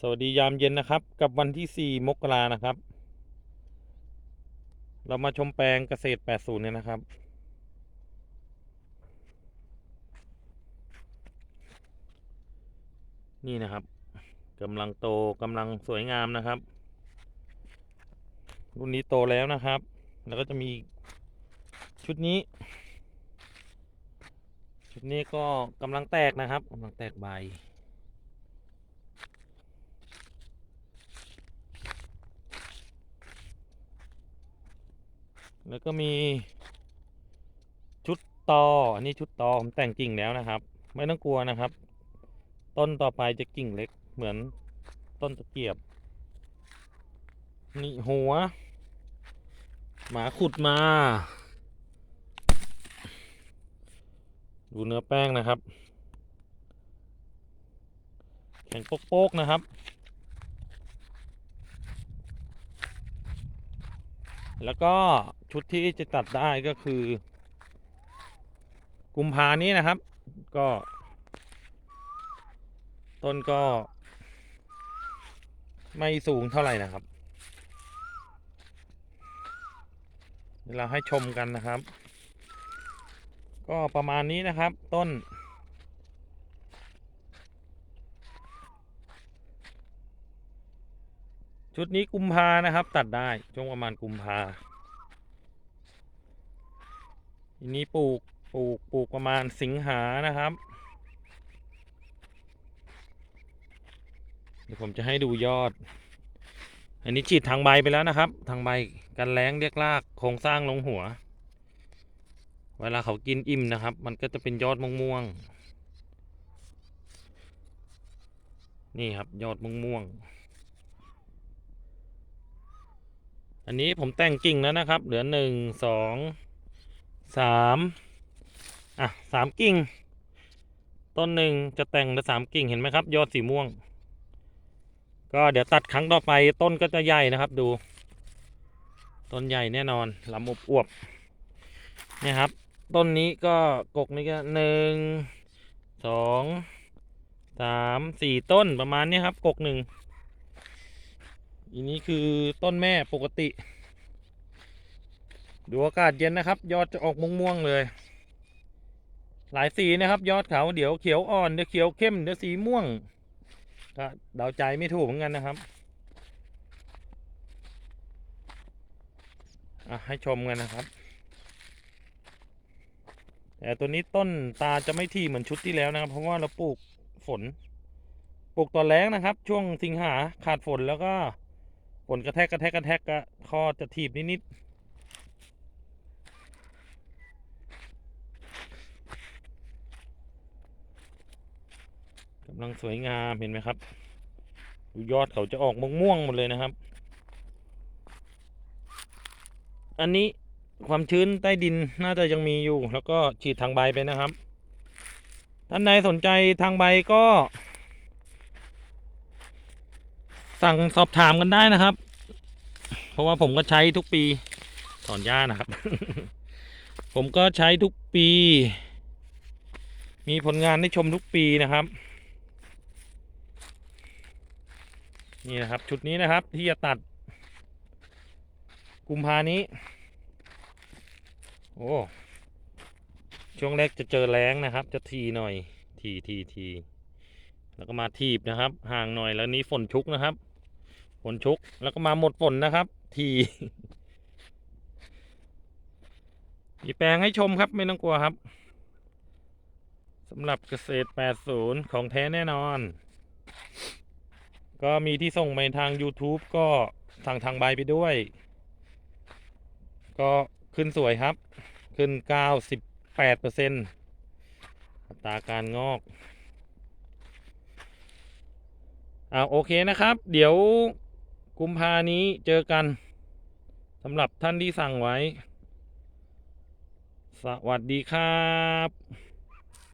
สวัสดียามเย็นนะครับ กับวันที่ 4 มกรานะครับ เรามาชมแปลงเกษตร 80 เนี่ยนะครับ นี่นะครับกำลังโตกำลังสวยงามนะครับ รุ่นนี้โตแล้วนะครับ แล้วก็จะมีชุดนี้ ชุดนี้ก็กำลังแตกนะครับกำลังแตกใบ แล้วก็มีชุดตออันนี้ชุดตอผมแต่งกิ่งแล้วนะครับ ไม่ต้องกลัวนะครับ ต้นต่อไปจะกิ่งเล็กเหมือนต้นตะเกียบ นี่หัว หมาขุดมา ดูเนื้อแป้งนะครับ แข็งโป๊กๆนะครับ แล้วก็ ชุดที่จะตัดได้ก็คือ กุมภานี้นะครับ ก็ ต้นก็ ไม่สูงเท่าไหร่นะครับเวเราให้ชมกันนะครับ ก็ประมาณนี้นะครับ ต้น ชุดนี้กุมภานะครับ ตัดได้ช่วงประมาณกุมภา ทีนี้ปลูกปลูกปลูกประมาณสิงหานะครับ เดี๋ยวผมจะให้ดูยอด อันนี้ฉีดทางใบไปแล้วนะครับ ทางใบกันแรงเรียกรากโครงสร้างลงหัว เวลาเขากินอิ่มนะครับ มันก็จะเป็นยอดม่วงๆนี่ครับยอดม่วงๆอันนี้ผมแต่งกิ่งแล้วนะครับ เหลือหนึ่งสอง สามอะสามกิ่ง ต้นหนึ่งจะแต่งลือสามกิ่งเห็นไหมครับ ยอดสีม่วง ก็เดี๋ยวตัดครั้งต่อไปต้นก็จะใหญ่นะครับ ดู ต้นใหญ่แน่นอนลำอบอวบเนี่ยครับ ต้นนี้ก็กกนี้ก็หนึ่งสองสามสี่ต้นประมาณนี้ครับ กกหนึ่งอันนี้คือต้นแม่ปกติ ดูอากาศเย็นนะครับ ยอดจะออกม่วงๆเลย หลายสีนะครับ ยอดเขาเดี๋ยวเขียวอ่อนเดี๋ยวเขียวเข้มเดี๋ยวสีม่วงก็เดาใจไม่ถูกเหมือนกันนะครับให้ชมกันนะครับแต่ตัวนี้ต้นตาจะไม่ที่เหมือนชุดที่แล้วนะครับ เพราะว่าเราปลูกฝน ปลูกตอนแรงนะครับ ช่วงสิงหาขาดฝนแล้วก็ฝนกระแทกกระแทกกระแทกก็คอจะถีบนิดๆ กำลังสวยงามเห็นไหมครับยอดเขาจะออกม่วงๆหมดเลยนะครับ อันนี้ความชื้นใต้ดินน่าจะยังมีอยู่ แล้วก็ฉีดทางใบไปนะครับ ท่านใดสนใจทางใบก็ สั่งสอบถามกันได้นะครับ เพราะว่าผมก็ใช้ทุกปีถอนหญ้านะครับ ผมก็ใช้ทุกปี มีผลงานให้ชมทุกปีนะครับ นี่นะครับ ชุดนี้นะครับ ที่จะตัด กุมภานี้ โอ้ ช่วงแรกจะเจอแรงนะครับ จะทีหน่อย ทีทีทีแล้วก็มาทีบนะครับ ห่างหน่อยแล้วนี้ฝนชุกนะครับ ฝนชุกแล้วก็มาหมดฝนนะครับ ทีมีแปลงให้ชมครับไม่ต้องกลัวครับสำหรับเกษตร 80 ของแท้แน่นอน ก็มีที่ส่งไปทาง YouTube ก็สั่งทางใบไปด้วย ก็ขึ้นสวยครับ ขึ้น 98เปอร์เซ็นต์อัตราการงอกอ่าโอเคนะครับ เดี๋ยวกุมภานี้เจอกันสำหรับท่านที่สั่งไว้ สวัสดีครับ